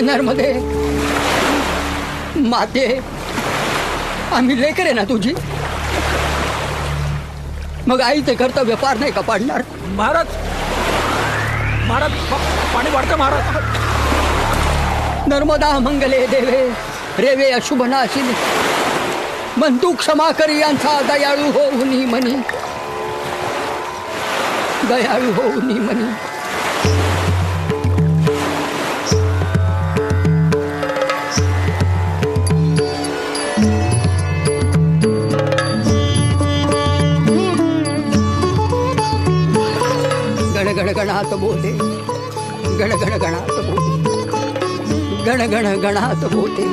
नर्मदे माते आम्ही लेकर आहे ना तुझी? मग आईचे कर्तव्य पार नाही का पाडणार? महाराज महाराज पा- पाणी वाढतं महाराज. नर्मदा मंगले देवे रेवे अशुभ नाशिनी मन तू क्षमा करी यांचा दयाळू होऊनी मनी. दयाळू होऊनी मनी. ಗಣಗಣಾತಬೋಧೆ ಗಣಗಣ ಗಣಾತಬೋಧೆ ಗಣಗಣ ಗಣಾತಬೋಧೆ